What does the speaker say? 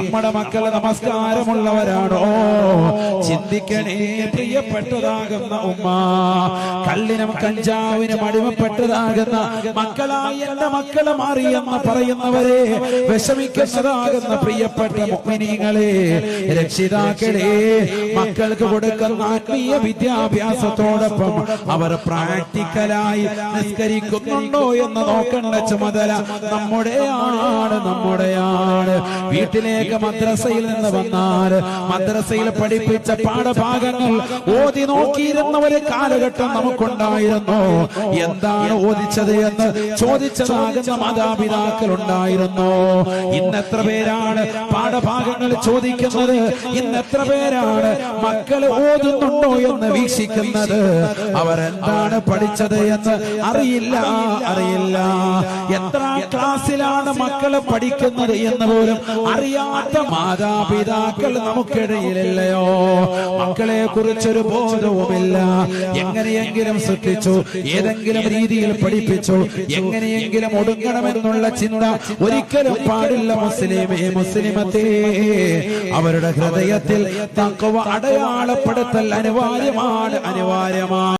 നമ്മുടെ മക്കൾ നമസ്കാരമുള്ളവരാണോ? ചിന്തിക്കണേ പ്രിയപ്പെട്ടതാകുന്ന ഉമ്മ കല്ലിനും കഞ്ചാവിനും അടിമപ്പെട്ടതാകുന്ന മക്കളായി എന്റെ മക്കളെ മാറിയെന്ന് പറയുന്നവരെ വിഷമിക്കുന്നതാകുന്ന പ്രിയപ്പെട്ട മുഗ്മിനീങ്ങളെ രക്ഷിതാക്കളെ മക്കൾക്ക് കൊടുക്കുന്ന ആത്മീയ വിദ്യാഭ്യാസത്തോടൊപ്പം അവർ പ്രാക്ടിക്കലായി നിസ്കരിക്കുന്നുണ്ടോ എന്ന് നോക്കേണ്ട ചുമതല നമ്മുടെയാണ് നമ്മുടെയാണ് വീട്ടിലേക്ക് മദ്രസയിൽ നിന്ന് വന്നാൽ മദ്രസയിൽ പഠിപ്പിച്ച പാഠഭാഗങ്ങൾ ഓതി നോക്കിയിരുന്ന ഒരു കാലഘട്ടം നമുക്കുണ്ടായിരുന്നു. എന്താണ് ഓദിച്ചത് എന്ന് ചോദിച്ചതാകുന്ന മാതാപിതാക്കൾ ഉണ്ടായിരുന്നു. ഇന്ന് എത്ര പേരാണ് പാഠഭാഗങ്ങൾ ചോദിക്കുന്നത്? ഇന്ന് എത്ര പേരാണ് മക്കൾ ഓതുന്നുണ്ടോ എന്ന് വീക്ഷിക്കുന്നത്? അവരെന്താണ് പഠിച്ചത് എന്ന് അറിയില്ല അറിയില്ല. എത്ര ക്ലാസ്സിലാണ് മക്കൾ പഠിക്കുന്നത് എന്ന് പോലും അറിയാത്ത മാതാപിതാക്കൾ നമുക്കിടയിലില്ലയോ? മക്കളെ കുറിച്ചൊരു ബോധവുമില്ല. എങ്ങനെയെങ്കിലും സൃഷ്ടിച്ചു ഏതെങ്കിലും രീതിയിൽ പഠിപ്പിച്ചു എങ്ങനെയെങ്കിലും ഒടുങ്ങണമെന്നുള്ള ചിന്ത ഒരിക്കലും പാടില്ല മുസ്ലിമേ മുസ്ലിമത്തേ. അവരുടെ ഹൃദയത്തിൽ തക്കവ അടയാളപ്പെടുത്തൽ അനിവാര്യമാണ് അനിവാര്യമാണ്.